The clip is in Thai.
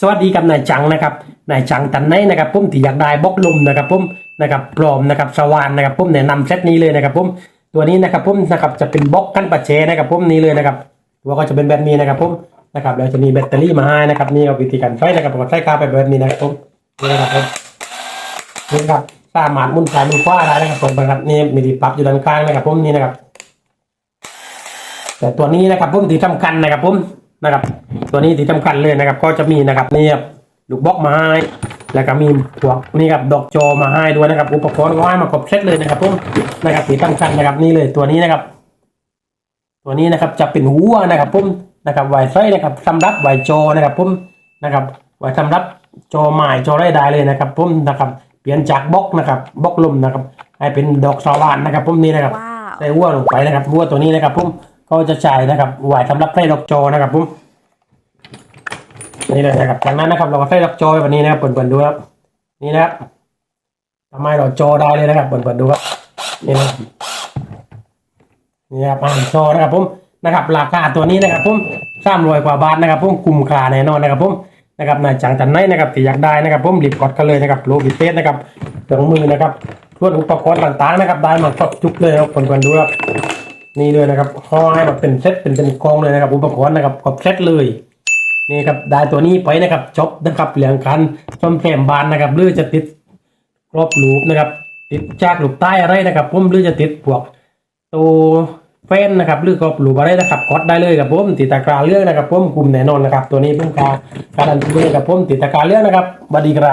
สวัสดีกับนายจังนะครับนายจังตันไนนะครับผมที่อยากได้บล็อกลมนะครับผมนะครับปลอมนะครับสว่านนะครับผมแนะนำเซตนี้เลยนะครับผมตัวนี้นะครับผมนะครับจะเป็นบล็อกกันปัจเจนะครับผมนี้เลยนะครับตัวก็จะเป็นแบบนี้นะครับผมนะครับแล้วจะมีแบตเตอรี่มาให้นะครับนี่ก็วิธีการใช้นะครับก็ใช้คาไปแบบนี้นะครับผมนี่นะครับผมนี่ครับสามารถมุนซ้ายมุนขวาได้นะครับผมนะครับนี่มีที่ปรับอยู่ด้านข้างนะครับผมนี่นะครับ แต่ตัวนี้นะครับผมที่สำคัญนะครับผม นะครับ ตัวนี้ที่สำคัญเลยนะครับ ก็จะมีนะครับนี่ครับลูกบล็อกมาให้แล้วก็มีพวกนี่ครับดอกจอมาให้ด้วยนะครับ อุปกรณ์ก็ให้มาครบเซตเลยนะครับผมนะครับที่สำคัญนะครับนี่เลยตัวนี้นะครับ ตัวนี้นะครับจะเป็นหัวนะครับผมนะครับไวไฟนะครับสำหรับไวจอนะครับผมนะครับไว้สำหรับจอใหม่จอได้ได้เลยนะครับผมนะครับ เปลี่ยนจากบล็อกนะครับบล็อกลมนะครับให้เป็นดอกสว่านนะครับผมนี่นะครับว้าวใส่หัวลงไปนะครับหัวตัวนี้นะครับผมก็จะใช้นะครับไหวสำหรับใส่ดอกจอนะครับผม นี่เลยนะครับจากนั้นนะครับเราก็ใส่ดอกโจแบบนี้นะครับเปิดๆดูครับนี่นะครับทำไมเราโจได้เลยนะครับเปิดๆดูครับนี่นะนี่ครับอ่านจนะครับผมนะครับราคาตัวนี้นะครับผมสามร้อยกว่าบาทนะครับผมคุ้มค่าแน่นอนนะครับผมนะครับนายจังจันไนนะครับที่อยากได้นะครับผมรีบกดกันเลยนะครับโลบิเตสนะครับเครื่องมือนะครับส่วนอุปกรณ์ต่างๆนะครับได้มาครบจุกเลยครับเปิดๆดูครับนี่เลยนะครับห่อให้แบบเป็นเซตเป็นเป็นกองเลยนะครับ อุปกรณ์นะครับครบเซตเลย นี่ครับได้ตัวนี้ไปนะครับจบนะครับเหลืองคันซ่อมแซมบานนะครับหรือจะติดกรอบลูปนะครับ ติดจากลูกใต้อะไรนะครับผมหรือจะติดพวกตัวเฟนนะครับหรือกรอบลูปอะไรนะครับกดได้เลยครับผมติดตะกร้าเรื่องนะครับผมกลุ่มแน่นอนนะครับ ตัวนี้ผมกาการันตีเลยครับผมติดตะกร้าเรื่องนะครับสวัสดีครับ